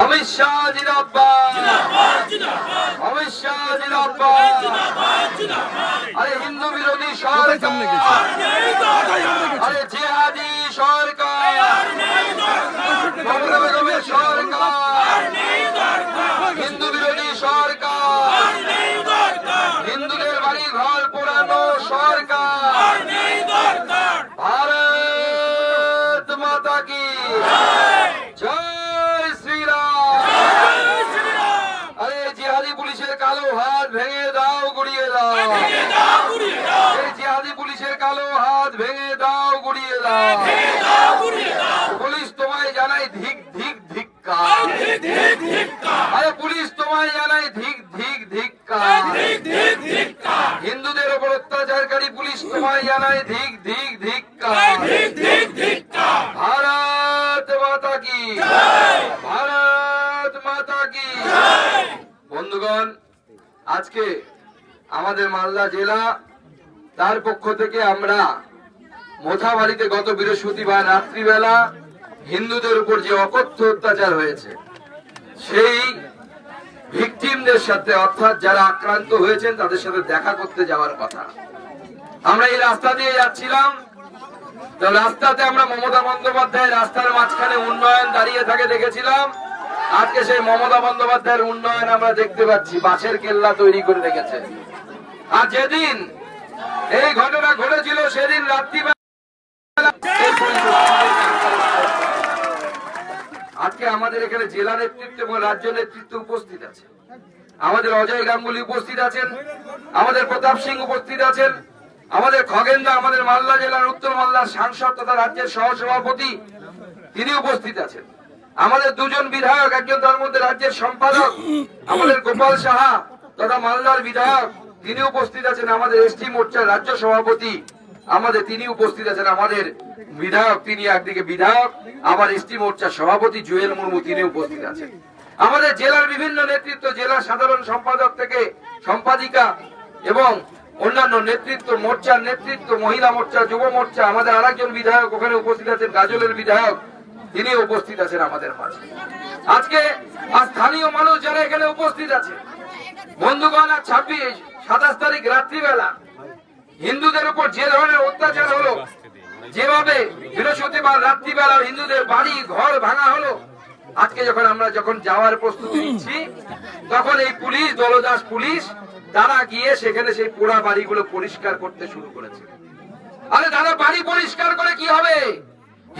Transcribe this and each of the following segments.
অমিত শাহ জিন্দাবাদ। অমিত শাহ আরে হিন্দু বিরোধী সরকার। আরে জেহাদি সরকার। সরকার হিন্দু বিরোধী সরকার হিন্দুদের বাড়ি ঘর পোড়ানো সরকার ভারত মাতা কি জয় শ্রীরাম আরে জিহাদি পুলিশের কালো হাত ভেঙে দাও গুড়িয়ে দাও। এই জিহাদি পুলিশের কালো হাত ভেঙে দাও গুড়িয়ে দাও। পুলিশ তোমায় জানাই ধিক ধিক আরে পুলিশ তোমায় জানাই ধিক ধিক ধিক্কার। হিন্দুদের ওপর অত্যাচারকারী পুলিশ তোমায় জানাই ধিক ধিক ধিক্কার ভারত মাতা কি ভারত মাতা কি বন্ধুগণ আজকে আমাদের মালদা জেলা, তার পক্ষ থেকে আমরা মোথাবাড়িতে গত বৃহস্পতিবার রাত্রিবেলা হিন্দুদের উপর যে অকথ্য অত্যাচার হয়েছে, সেই ভিকটিমদের সাথে, অর্থাৎ যারা আক্রান্ত হয়েছেন, তাদের সাথে দেখা করতে যাওয়ার কথা। আমরা এই রাস্তা দিয়ে যাচ্ছিলাম। রাস্তাতে আমরা মমতা বন্দ্যোপাধ্যায় রাস্তার মাঝখানে উন্নয়ন দাঁড়িয়ে থাকে দেখেছিলাম। আজকে সেই মমতা বন্দ্যোপাধ্যায়ের উন্নয়ন আমরা দেখতে পাচ্ছি, বাঁশের কেল্লা তৈরি করে রেখেছে। আর যেদিন এই ঘটনা ঘটেছিল, সেদিন রাত্রিবেলা আজকে আমাদের এখানে জেলা নেতৃত্ব এবং রাজ্য নেতৃত্ব উপস্থিত আছে। আমাদের অজয় গাঙ্গুলি উপস্থিত আছেন, আমাদের প্রতাপ সিং উপস্থিত আছেন, আমাদের খগেন্দা আমাদের মালদা জেলার উত্তর মালদার সাংসদ তথা রাজ্যের সহসভাপতি, তিনি উপস্থিত আছেন। আমাদের দুজন বিধায়ক, একজন তার মধ্যে রাজ্যের সম্পাদক, আমাদের গোপাল সাহা তথা মালদার বিধায়ক, তিনি উপস্থিত আছেন আমাদের এসটি মোর্চার রাজ্য সভাপতি। আমাদের তিনি উপস্থিত আছেন আমাদের বিধায়ক, তিনি একদিকে বিধায়ক, আবার এসটি মোর্চার সভাপতি জুয়েল মুর্মু, তিনি উপস্থিত আছেন। আমাদের জেলার বিভিন্ন নেতৃত্ব জেলার সাধারণ সম্পাদক থেকে সম্পাদিকা এবং অন্যান্য নেতৃত্ব, মোর্চার নেতৃত্ব, মহিলা মোর্চা, যুব মোর্চা, আমাদের আরেকজন বিধায়ক ওখানে উপস্থিত আছেন, গাজলের বিধায়ক তিনি উপস্থিত আছেন আমাদের মাঝে। আজকে স্থানীয় মানুষ যারা এখানে উপস্থিত আছে, বন্ধুগণ, আর ছাব্বিশ, সাতাশ তারিখ রাত্রিবেলা হিন্দুদের উপর যে ধরনের অত্যাচার হলো, যেভাবে বৃহস্পতিবার রাত্রিবেলা হিন্দুদের বাড়ি, ঘর ভাঙা হলো, আজকে যখন আমরা যখন যাওয়ার প্রস্তুতি নিচ্ছি, তখন এই পুলিশ, দলদাস পুলিশ, তারা গিয়ে সেখানে সেই পোড়া বাড়িগুলো পরিষ্কার করতে শুরু করেছে। আরে দাদা বাড়ি পরিষ্কার করে কি হবে?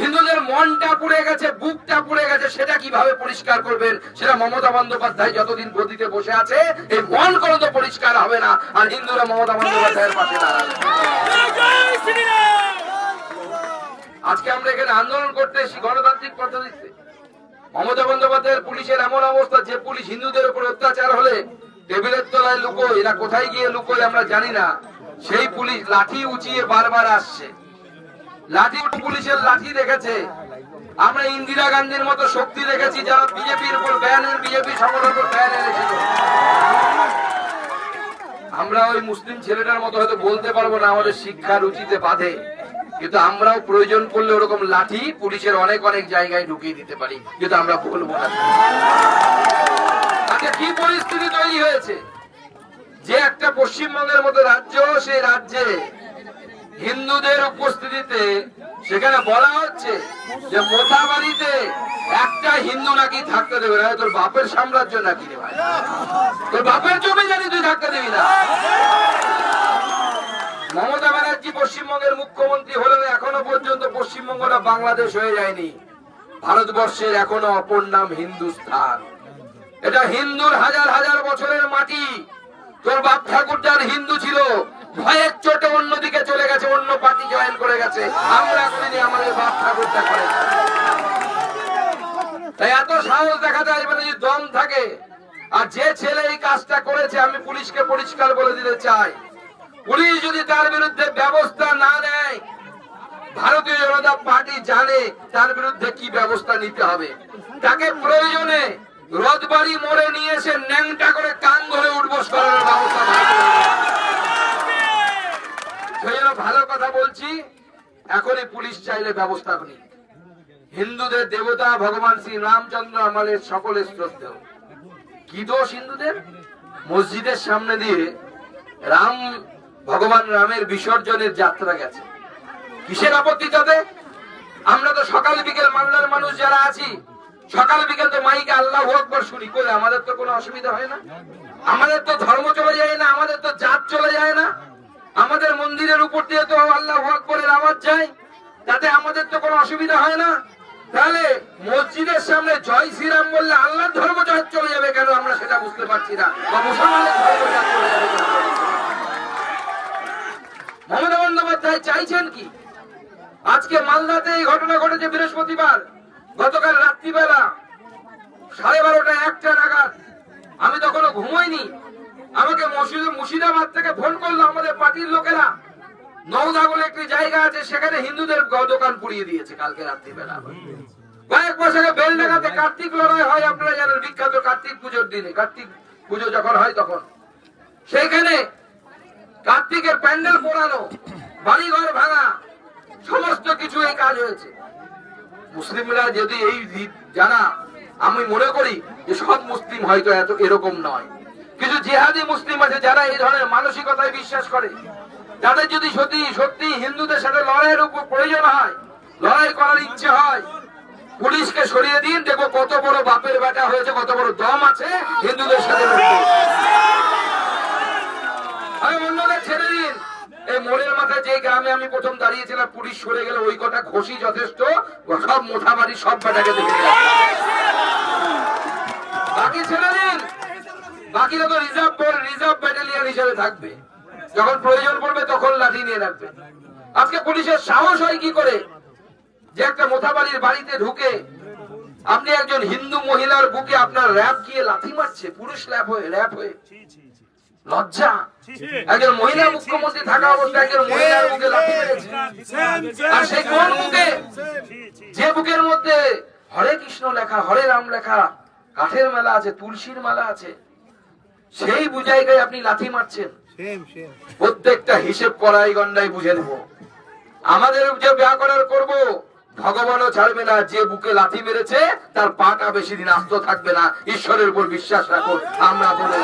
হিন্দুদের মনটা পুড়ে গেছে, বুকটা পুড়ে গেছে, সেটা কীভাবে পরিষ্কার করবেন? সেটা মমতা বন্দ্যোপাধ্যায় যতদিন গদিতে বসে আছে, এই মন কোনো তো পরিষ্কার হবে না, আর হিন্দুরা মমতা বন্দ্যোপাধ্যায়ের পাশে আজকে আমরা এখানে আন্দোলন করতে এসেছি, গণতান্ত্রিক পদ্ধতিতে। মমতা বন্দ্যোপাধ্যায়ের পুলিশের এমন অবস্থা, যে পুলিশ হিন্দুদের উপর অত্যাচার হলে টেবিলের তলায় লুকোয়, এরা কোথায় গিয়ে লুকোয় আমরা জানি না। সেই পুলিশ লাঠি উঁচিয়ে বারবার আসছে। লাঠি পুলিশের লাঠি দেখেছে আমরা ইন্দিরা গান্ধীর মতো শক্তি দেখেছি যারা বিজেপির উপর ব্যানের বিজেপি সকলের উপর ব্যান এনেছিল। আমরা ওই মুসলিম ছেলেটার মতো হয়তো বলতে পারব না আমাদের শিক্ষা রুচিতে বাধে, কিন্তু আমরাও প্রয়োজন পড়লে ওরকম লাঠি পুলিশের অনেক অনেক জায়গায় ঢুকিয়ে দিতে পারি, কিন্তু আমরা বলব না। আচ্ছা কি পরিস্থিতি তৈরি হয়েছে? যে একটা পশ্চিমবঙ্গের মতো রাজ্য, সেই রাজ্যে হিন্দুদের উপস্থিতিতে সেখানে বলা হচ্ছে যে মোথাবাড়িতে একটা হিন্দু নাকি থাকতে দেবে না, তোর বাপের সাম্রাজ্য নাকি রে ভাই? তোর বাপের জমি জানি তুই থাকতে দিবি না? মমতা ব্যানার্জি পশ্চিমবঙ্গের মুখ্যমন্ত্রী হলেও এখনও পর্যন্ত পশ্চিমবঙ্গটা বাংলাদেশ হয়ে যায়নি। ভারতবর্ষের এখনও অপর নাম হিন্দুস্থান। এটা হিন্দুর হাজার হাজার বছরের মাটি। তোর বাপ ঠাকুরদার হিন্দু ছিল। ভয়ের চোটে অন্যদিকে চলে গেছে, অন্য পার্টি জয়েন করে গেছে। আমরা করিনি আমাদের বাপ ঠাকুরদা করে তাই এত সাহস দেখাতে আসবে না যদি দম থাকে, আর যে ছেলে এই কাজটা করেছে, আমি পুলিশকে পরিষ্কার বলে দিতে চাই। পুলিশ যদি তার বিরুদ্ধে ব্যবস্থা না নেয়, ভারতীয় জনতা পার্টি জানে তার বিরুদ্ধে কি ব্যবস্থা নিতে হবে। তাকে প্রয়োজনে রথবাড়ি মোড়ে নিয়ে এসে ন্যাংটা করে কান ধরে উঠবোস করানোর ব্যবস্থা ভালো কথা বলছি, এখনই পুলিশ চাইলে ব্যবস্থা নিক হিন্দুদের দেবতা ভগবান শ্রী রামচন্দ্র আমাদের সকলের শ্রদ্ধেয়। কি দোষ হিন্দুদের? মসজিদের সামনে দিয়ে রাম, ভগবান রামের বিসর্জনের যাত্রা গেছে। কিসের আপত্তি তাতে আমরা তো সকাল বিকেল মালদার মানুষ যারা আছি, সকাল বিকেল তো মাইকে আল্লাহ আকবর শুনি। করে আমাদের তো কোনো অসুবিধা হয় না? আমাদের তো ধর্ম চলে যায় না, আমাদের তো জাত চলে যায় না। আমাদের মন্দিরের উপর দিয়ে তো আল্লাহ আকবরের আওয়াজ যায়, তাতে আমাদের তো কোনো অসুবিধা হয় না। তাহলে মসজিদের সামনে জয় শ্রীরাম বললে আল্লাহর ধর্ম জয় চলে যাবে কেন? আমরা সেটা বুঝতে পারছি না। বা মুসলমানের ধর্ম চলে যাবে মমতা বন্দ্যোপাধ্যায় চাইছেন কি? আজকে মালদাতে এই ঘটনা ঘটেছে বৃহস্পতিবার, গতকাল রাত্রিবেলা সাড়ে বারোটা একটা নাগাদ। আমি তখনও ঘুমোইনি। আমাকে মুর্শিদাবাদ থেকে ফোন করল আমাদের পার্টির লোকেরা। নওদা বলে একটি জায়গা আছে, সেখানে হিন্দুদের দোকান পুড়িয়ে দিয়েছে কালকে রাত্রিবেলা। কয়েক মাস আগে বেলডাঙ্গাতে কার্তিক লড়াই হয়, আপনারা জানেন, বিখ্যাত কার্তিক পুজোর দিনে। কার্তিক পুজো যখন হয় তখন। সেইখানে কার্তিকের প্যান্ডেল পোড়ানো, বাড়িঘর ভাঙা, সমস্ত কিছু এই কাজ হয়েছে। মুসলিমরা যদি এই যারা আমি মনে করি যে সব মুসলিম হয়তো এত এরকম নয়। কিছু জেহাদি মুসলিম আছে যারা এই ধরনের মানসিকতায় বিশ্বাস করে। তাদের যদি সত্যি সত্যি হিন্দুদের সাথে লড়াইয়ের উপর প্রয়োজন হয়, লড়াই করার ইচ্ছে হয়, পুলিশকে সরিয়ে দিন দেখো কত বড় বাপের বেটা হয়েছে, কত বড় দম আছে হিন্দুদের সাথে। আমি অন্যদের ছেড়ে দিন। এই মোড়ের মাথায় যে গ্রামে আমি প্রথম দাঁড়িয়েছিলাম, পুলিশ সরে গেলে ওই কটা ঘষি যথেষ্ট, সব মোটা বাড়ি সব বেটাকে দেখে বাকিরা তো রিজার্ভ রিজার্ভ ব্যাটালিয়ন হিসেবে থাকবে। যখন প্রয়োজন পড়বে তখন লাঠি নিয়ে রাখবে। আজকে পুলিশের সাহস হয় কি করে? যে একটা মোথাবাড়ির বাড়িতে ঢুকে আপনি একজন হিন্দু মহিলার বুকে আপনার র্যাপ গিয়ে লাথি মারছে পুরুষ র্যাপ হয়ে র্যাপ হয়ে। লজ্জা। একজন মহিলা মুখ্যমন্ত্রী থাকা অবস্থায় একজন মহিলার বুকে লাথি মেরেছে। আর সেই কোন বুকে যে বুকের মধ্যে হরে কৃষ্ণ লেখা হরে রাম লেখা কাঠের মেলা আছে তুলসীর মেলা আছে সেই বুঝাইগায় আপনি লাথি মারছেন। প্রত্যেকটা হিসেব করাই গন্ডাই বুঝে নেব। আমাদের যে ব্যা করার করব। ভগবানও ছাড়বে না যে বুকে লাথি মেরেছে তার পাটা বেশি দিন আস্ত থাকবে না। ঈশ্বরের উপর বিশ্বাস রাখুন আমরা বলে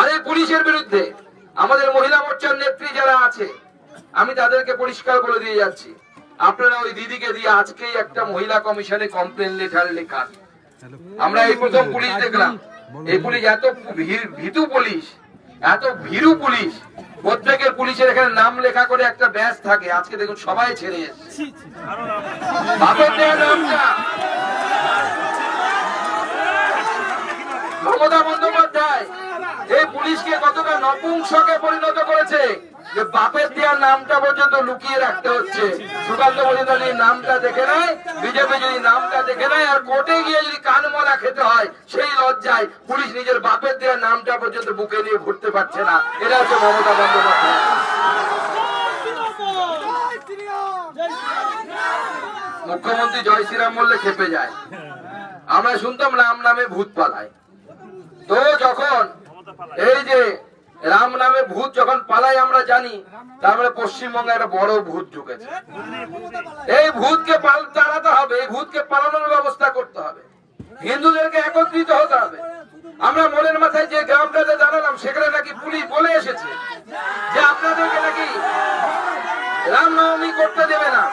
আরে পুলিশের বিরুদ্ধে আমাদের মহিলা মোর্চার নেত্রী যারা আছে আমি তাদেরকে পরিষ্কার বলে দিয়ে যাচ্ছি। আপনারা ওই দিদিকে দিয়ে আজকেই একটা মহিলা কমিশনে কমপ্লেন লেটার লেখান। আমরা এই প্রথম পুলিশ দেখলাম। এই পুলিশ এত ভীতু পুলিশ এত ভীরু পুলিশ। প্রত্যেকের পুলিশের এখানে নাম লেখা করে একটা ব্যাচ থাকে। আজকে দেখুন সবাই ছেড়ে এসছে। মমতা বন্দ্যোপাধ্যায় এই পুলিশকে কতটা নপুংসকে পরিণত করেছে? যে বাপের দেওয়ার নামটা পর্যন্ত লুকিয়ে রাখতে হচ্ছে। সুকান্ত মজুমদার নামটা দেখে নেয়, বিজেপি যদি নামটা দেখে নেয়, আর কোর্টে গিয়ে যদি কানমলা খেতে হয়, সেই লজ্জায় পুলিশ নিজের বাপের দেওয়ার নামটা পর্যন্ত বুকে নিয়ে ঘুরতে পারছে না। এটা হচ্ছে মমতা বন্দ্যোপাধ্যায়। মুখ্যমন্ত্রী জয় শ্রীরাম বললে খেপে যায়। আমরা শুনতাম রাম নামে ভূত পালায়। তো যখন এই যে রাম নামে ভূত যখন পালায় আমরা জানি, তারপরে পশ্চিমবঙ্গে একটা বড় ভূত ঢুকেছে। এই ভূতকে পাল তাড়াতে হবে, এই ভূতকে পালানোর ব্যবস্থা করতে হবে। হিন্দুদেরকে একত্রিত হতে হবে। আমরা মনের মাথায় যে গ্রামটাতে দাঁড়ালাম, সেখানে নাকি পুলিশ বলে এসেছে যে আপনাদেরকে নাকি রামনবমী করতে দেবে না।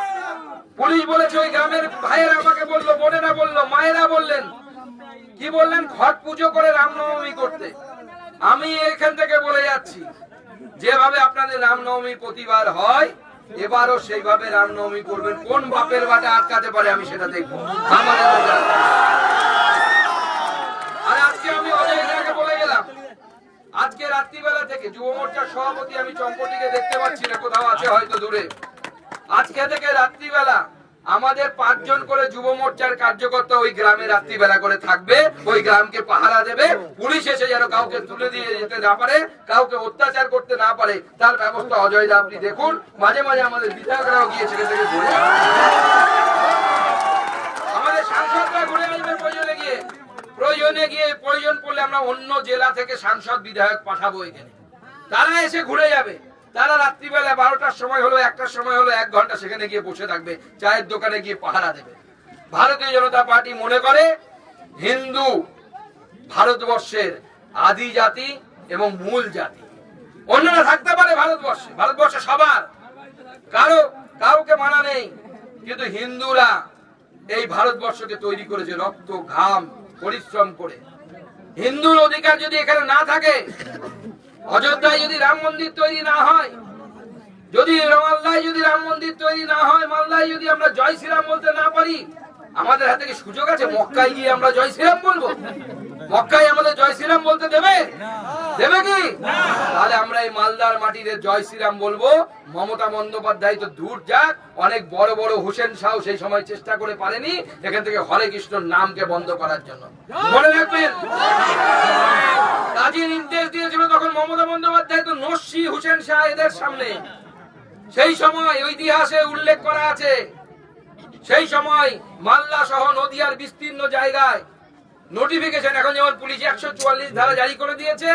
পুলিশ বলেছে, ওই গ্রামের ভাইয়েরা আমাকে বলল, বোনেরা বলল, মায়েরা বললেন, কি বললেন? ঘট পুজো করে রামনবমী করতে। আমি এখান থেকে বলে যাচ্ছি, যেভাবে আপনাদের রামনবমী প্রতিবার হয়, এবারও সেইভাবে রামনবমী করবেন। কোন বাপের বাটা আটকাতে পারে আমি সেটা দেখব। আমাদের আজকে আমি বলে গেলাম, আজকে রাত্রিবেলা থেকে যুব মোর্চার সভাপতি আমি চম্পটিকে দেখতে পাচ্ছি না, কোথাও আছে হয়তো দূরে। আজকে থেকে রাত্রিবেলা আমাদের পাঁচজন করে যুব মোর্চার কার্যকর্তা ওই গ্রামে রাত্রিবেলা করে থাকবে, ওই গ্রামকে পাহারা দেবে, পুলিশ এসে যেন কাউকে তুলে দিয়ে যেতে না পারে, কাউকে অত্যাচার করতে না পারে, তার ব্যবস্থা অজয় দা আপনি দেখুন। মাঝে মাঝে আমাদের বিধায়করাও গিয়ে থেকে ঘুরে আমাদের সাংসদরা ঘুরে প্রয়োজনে গিয়ে। প্রয়োজনে গিয়ে প্রয়োজন পড়লে আমরা অন্য জেলা থেকে সাংসদ, বিধায়ক পাঠাবো এখানে। তারা এসে ঘুরে যাবে। তারা রাত্রিবেলা বারোটার সময় হলো, একটার সময় হলো, এক ঘণ্টা সেখানে গিয়ে বসে থাকবে, চায়ের দোকানে গিয়ে পাহারা দেবে। ভারতীয় জনতা পার্টি মনে করে হিন্দু ভারতবর্ষের আদি জাতি এবং মূল জাতি। অন্যরা থাকতে পারে ভারতবর্ষে ভারতবর্ষে সবার। কারও, কাউকে মানা নেই, কিন্তু হিন্দুরা এই ভারতবর্ষকে তৈরি করেছে রক্ত, ঘাম, পরিশ্রম করে। হিন্দুর অধিকার যদি এখানে না থাকে অযোধ্যায় যদি রাম মন্দির তৈরি না হয়, যদি মালদায় যদি রাম মন্দির তৈরি না হয়, মালদায় যদি আমরা জয় শ্রীরাম বলতে না পারি, আমাদের হাতে কি সুযোগ আছে? মক্কায় গিয়ে আমরা জয় শ্রীরাম বলব? মক্কায় আমাদের জয় শ্রীরাম বলতে দেবে? দেবে কি? তাহলে আমরা এই মালদার মাটিতে জয় শ্রীরাম বলব। মমতা বন্দ্যোপাধ্যায় তো দূর যাক। অনেক বড় বড় হোসেন শাহ সেই সময় চেষ্টা করে পারেনি এখান থেকে হরে নামকে বন্ধ করার জন্য। মনে রাখবেন? কাজী নির্দেশ দিয়েছিল তখন মমতা বন্দ্যোপাধ্যায় তো হোসেন শাহ এদের সামনে। সেই সময় উল্লেখ করা আছে। সেই সময় মাল্লা সহ নদিয়ার বিস্তীর্ণ জায়গায় নোটিফিকেশন এখন যেমন পুলিশ একশো চুয়াল্লিশ ধারা জারি করে দিয়েছে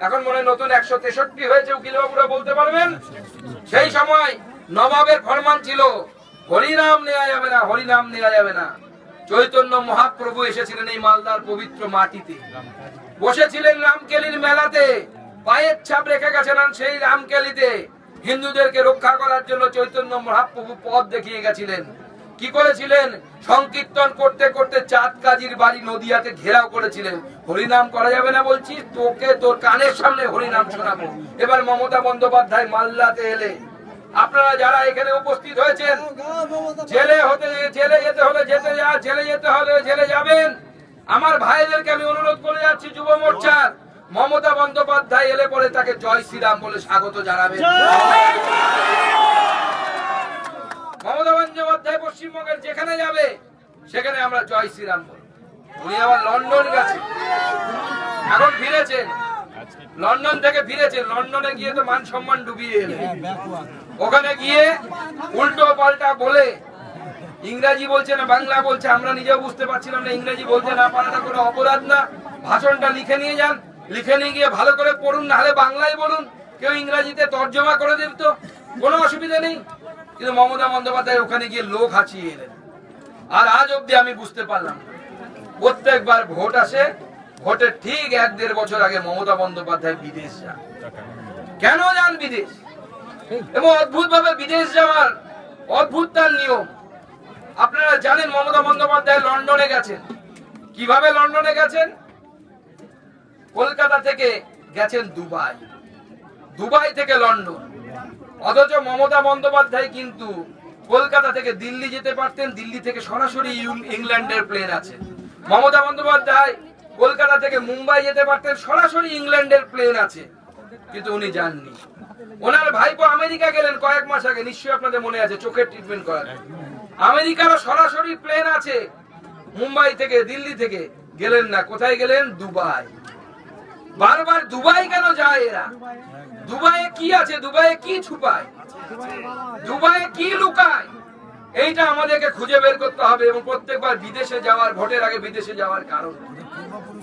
এখন মনে নতুন একশো তেষট্টি হয়েছে, উকিল বাবুরা বলতে পারবেন? সেই সময় নবাবের ফরমান ছিল, হরিনাম নেওয়া যাবে না, হরিনাম নেওয়া যাবে না। চৈতন্য মহাপ্রভু এসেছিলেন এই মালদার পবিত্র মাটিতে। বসেছিলেন রামকেলির মেলাতে, পায়ের ছাপ রেখে গেছেন সেই রামকেলিতে। হিন্দুদেরকে রক্ষা করার জন্য চৈতন্য মহাপ্রভু পথ দেখিয়ে গেছিলেন। কি করেছিলেন? সংকীর্তন করতে করতে চাঁদ কাজীর বাড়ি নদিয়াতে ঘেরাও করেছিলেন। হরিনাম করা যাবে না বলছি, তোকে তোর কানের সামনে হরিনাম শোনাবো। এবার মমতা বন্দ্যোপাধ্যায় মাল্লাতে এলে। আপনারা যারা এখানে উপস্থিত হয়েছেন, জেলে হতে, জেলে যেতে হলে যেতে যা, জেলে যেতে হলে জেলে যাবেন। আমার ভাইদেরকে আমি অনুরোধ করে যাচ্ছি, যুব মোর্চার। মমতা বন্দ্যোপাধ্যায় এলে পরে তাকে জয় শ্রীরাম বলে স্বাগত জানাবেন। বন্দ্যোপাধ্যায় পশ্চিমবঙ্গের যেখানে যাবে, সেখানে আমরা জয় শ্রীরাম বলব উনি আবার লন্ডন গেছে এখন ফিরেছেন। লন্ডন থেকে ফিরেছেন। লন্ডনে গিয়ে তো মান সম্মান ডুবিয়ে এলেন। ওখানে গিয়ে উল্টো পাল্টা বলে ইংরাজি বলছে না, বাংলা বলছে। আমরা নিজেও বুঝতে পারছিলাম না, ইংরেজি বলতে না পারাটা কোনো অপরাধ না। ভাষণটা লিখে নিয়ে যান। লিখে নিয়ে গিয়ে ভালো করে পড়ুন, নাহলে বাংলায় বলুন। কেউ ইংরাজিতে তর্জমা করে দিন তো। কোনো অসুবিধা নেই। কিন্তু মমতা বন্দ্যোপাধ্যায় ওখানে গিয়ে লোক হাঁচিয়ে এলেন। আর আজ অব্দি আমি বুঝতে পারলাম। প্রত্যেকবার ভোট আসে ভোটের ঠিক এক দেড় বছর আগে মমতা বন্দ্যোপাধ্যায় বিদেশ যান। কেন যান বিদেশ? এবং অদ্ভুত ভাবে বিদেশ যাওয়ার অদ্ভুত তার নিয়ম। আপনারা জানেন মমতা বন্দ্যোপাধ্যায় লন্ডনে গেছেন। কীভাবে লন্ডনে গেছেন? কলকাতা থেকে গেছেন দুবাই। দুবাই থেকে লন্ডন। অথচ মমতা বন্দ্যোপাধ্যায় কিন্তু কলকাতা থেকে দিল্লি যেতে পারতেন, দিল্লি থেকে সরাসরি ইংল্যান্ডের প্লেন আছে। মমতা বন্দ্যোপাধ্যায় কলকাতা থেকে মুম্বাই যেতে পারতেন, সরাসরি ইংল্যান্ডের প্লেন আছে। কিন্তু উনি যাননি। ওনার ভাইপো আমেরিকা গেলেন কয়েক মাস আগে, নিশ্চয়ই আপনাদের মনে আছে, চোখের ট্রিটমেন্ট করার। আমেরিকারও সরাসরি প্লেন আছে, মুম্বাই থেকে, দিল্লি থেকে। গেলেন না, কোথায় গেলেন? দুবাই। বারবার দুবাই কেন যায় এরা? দুবাইয়ে কি আছে? দুবাইয়ে কি ছুপায়? দুবাইয়ে কি লুকায়? এইটা আমাদেরকে খুঁজে বের করতে হবে এবং প্রত্যেকবার বিদেশে যাওয়ার, ভোটের আগে বিদেশে যাওয়ার কারণ।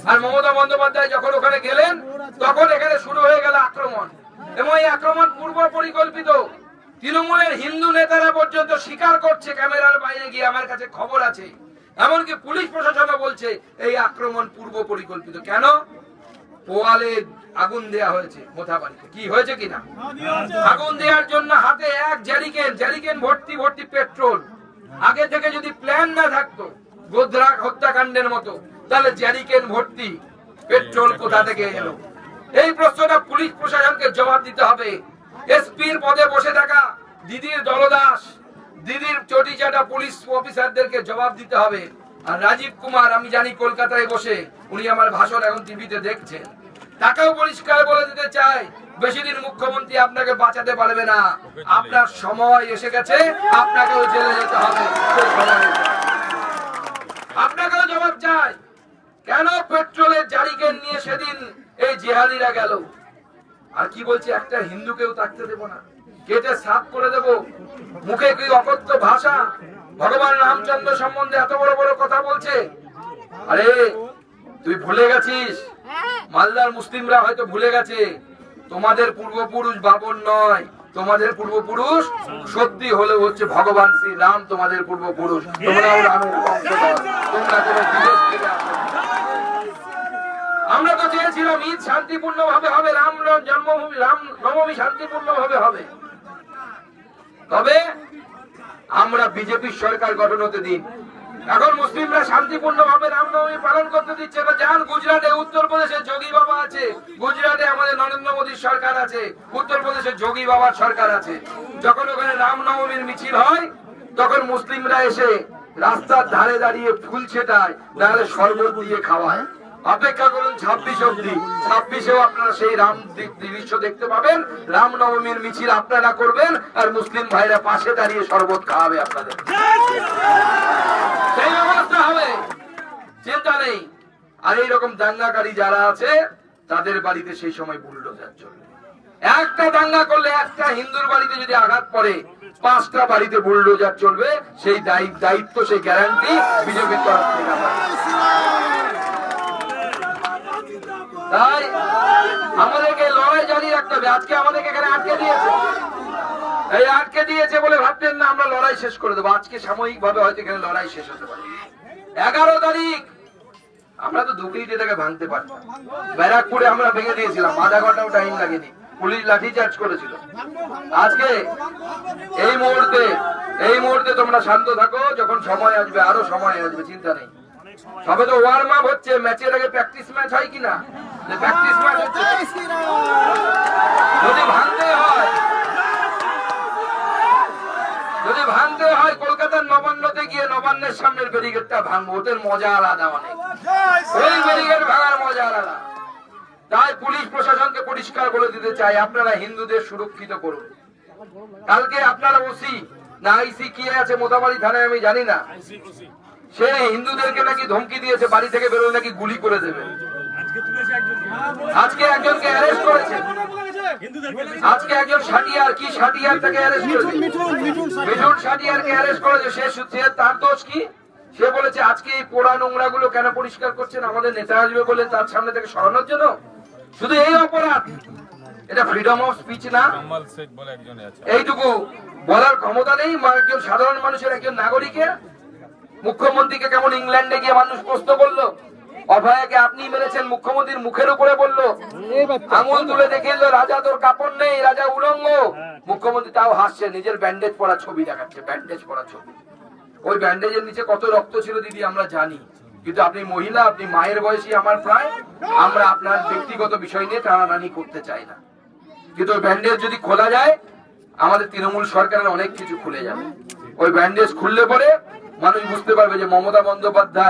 আর মমতা বন্দ্যোপাধ্যায় যখন ওখানে গেলেন, তখন এখানে শুরু হয়ে গেল আক্রমণ। এবং এই আক্রমণ পূর্ব পরিকল্পিত। তৃণমূলের হিন্দু নেতারা পর্যন্ত স্বীকার করছে, ক্যামেরার বাইরে গিয়ে আমার কাছে খবর আছে। এমনকি পুলিশ প্রশাসনও বলছে, এই আক্রমণ পূর্ব পরিকল্পিত। কেন? পোয়ালে আগুন দেয়া হয়েছে মোথাবাড়িতে কি হয়েছে কিনা? আগুন দেওয়ার জন্য হাতে এক জ্যারিকেন জ্যারিকেন ভর্তি ভর্তি পেট্রোল। আগে থেকে যদি প্ল্যান না থাকতো হত্যাকাণ্ডের মতো, তাহলে জ্যারিকেন ভর্তি পেট্রোল কোথা থেকে এলো? এই প্রশ্নটা পুলিশ প্রশাসনকে জবাব দিতে হবে। এসপির পদে বসে থাকা দিদির দলদাস, দিদির চটি চাটা পুলিশ অফিসারদেরকে জবাব দিতে হবে। আর রাজীব কুমার, আমি জানি কলকাতায় বসে, উনি আমার ভাষণ এখন টিভিতে দেখছেন। তাকেও পরিষ্কার বলে দিতে চাই, বেশি দিন মুখ্যমন্ত্রী আপনাকে বাঁচাতে পারবে না। আপনার সময় এসে গেছে, আপনাকেও জেলে যেতে হবে। আপনাকেও জবাব চাই, কেন পেট্রোলের জারিকেন নিয়ে সেদিন এই জিহাদিরা গেল? আর কি বলছে, একটা হিন্দুকেও থাকতে দেব না। কেটে সাফ করে দেব। মুখে কি অকথ্য ভাষা? ভগবান রামচন্দ্র সম্বন্ধে এত বড় বড় কথা বলছে? আরে, তুই ভুলে গেছিস? মালদার মুসলিমরা হয়তো ভুলে গেছে, তোমাদের পূর্বপুরুষ বাবর নয়, তোমাদের পূর্বপুরুষ সত্যি হলে হচ্ছে ভগবান শ্রী রাম তোমাদের পূর্বপুরুষ। আমরা তো চেয়েছিলাম ঈদ শান্তিপূর্ণ ভাবে হবে, রাম জন্মভূমি রাম নবমী শান্তিপূর্ণ ভাবে হবে। তবে আমরা বিজেপির সরকার গঠন হতে দিন। এখন মুসলিমরা শান্তিপূর্ণ ভাবে রামনবমী পালন করতে দিচ্ছে। না যান গুজরাটে, উত্তরপ্রদেশে যোগী বাবা আছে। গুজরাটে আমাদের নরেন্দ্র মোদীর সরকার আছে। উত্তরপ্রদেশে যোগী বাবার সরকার আছে। যখন ওখানে রামনবমীর মিছিল হয়, তখন মুসলিমরা এসে রাস্তার ধারে দাঁড়িয়ে ফুল ছেটায়, নাহলে শরবত দিয়ে খাওয়ায়। অপেক্ষা করুন ছাব্বিশ অব্দি ছাব্বিশেও আপনারা সেই রাম দৃশ্য দেখতে পাবেন। রামনবমীর মিছিল আপনারা করবেন আর মুসলিম ভাইরা পাশে দাঁড়িয়ে শরবত খাওয়াবে আপনাদের। সেই ব্যবস্থা হবে। চিন্তা নেই। আর এইরকম দাঙ্গাকারী যারা আছে, তাদের বাড়িতে সেই সময় বুলডোজার চলবে। একটা দাঙ্গা করলে একটা হিন্দুর বাড়িতে যদি আঘাত পড়ে, পাঁচটা বাড়িতে বুলডোজার চলবে। সেই দায়িত্ব সেই গ্যারান্টি বিজেপির তরফ থেকে। তাই আমাদেরকে লড়াই জানিয়ে রাখতে হবে। আজকে আমাদেরকে এখানে আটকে দিয়েছে। এই আটকে দিয়েছে বলে ভাবতেন না, আমরা লড়াই শেষ করে দেবো। আজকে সাময়িক ভাবে হয়তো এখানে লড়াই শেষ হতে পারে। এগারো তারিখ, আমরা তো দুপুরিতে এটাকে ভাঙতে পারতাম। ব্যারাকপুরে আমরা ভেঙে দিয়েছিলাম, আধা ঘন্টাও টাইম লাগেনি। পুলিশ লাঠি চার্জ করেছিল। আজকে এই মুহূর্তে এই মুহূর্তে তোমরা শান্ত থাকো, যখন সময় আসবে, আরও সময় আসবে, চিন্তা নেই। তবে তো ওয়ার্ম আপ হচ্ছে ম্যাচের আগে প্র্যাকটিস ম্যাচ হয় কিনা? প্র্যাকটিস যদি ভাঙতে হয় যদি ভাঙতে হয় কলকাতার নবান্নতে গিয়ে নবান্নের সামনের ভাঙবো। ওদের মজা আলাদা অনেক। ওই ভাঙার মজা আলাদা। তাই পুলিশ প্রশাসনকে পরিষ্কার বলে দিতে চাই আপনারা হিন্দুদের সুরক্ষিত করুন। কালকে আপনারা ওসি না আইসি কি আছে মোতাবাড়ি থানায় আমি জানি না। সে হিন্দুদেরকে নাকি ধমকি দিয়েছে বাড়ি থেকে বেরোলে নাকি গুলি করে দেবে। আজকে একজনকে অ্যারেস্ট করেছে। আজকে একজন সাটিয়ার কি সাটিয়ার তাকে অ্যারেস্ট করেছে? মিঠুন সাটিয়ারকে অ্যারেস্ট করেছে। সে সে তার দোষ কি? সে বলেছে আজকে এই পোড়া নোংরা গুলো কেন পরিষ্কার করছেন? আমাদের নেতা আসবে বলে তার সামনে থেকে সরানোর জন্য? শুধু এই অপরাধ। এটা ফ্রিডম অফ স্পিচ না। কামাল শেখ বলে একজন আছে। এইটুকু বলার ক্ষমতা নেই। একজন সাধারণ মানুষের একজন নাগরিকের। মুখ্যমন্ত্রীকে কেমন ইংল্যান্ডে গিয়ে মানুষ প্রশ্ন করল? অভয়াকে আপনি মেরেছেন মুখ্যমন্ত্রীর মুখের উপরে বলল। আঙুল তুলে দেখে রাজা তোর কাপড় নেই রাজা উলঙ্গ। মুখ্যমন্ত্রী তাও হাসছে নিজের ব্যান্ডেজ পরা ছবি দেখাচ্ছে ব্যান্ডেজ পরা ছবি। ওই ব্যান্ডেজের নিচে কত রক্ত ছিল দিদি আমরা জানি। কিন্তু আপনি মহিলা আপনি মায়ের বয়সী আমার প্রায়। আমরা আপনার ব্যক্তিগত বিষয় নিয়ে টানাটানি করতে চাই না। কিন্তু ওই ব্যান্ডেজ যদি খোলা যায় আমাদের তৃণমূল সরকারের অনেক কিছু খুলে যাবে। ওই ব্যান্ডেজ খুললে পরে মানুষ বুঝতে পারবে যে মমতা বন্দ্যোপাধ্যায়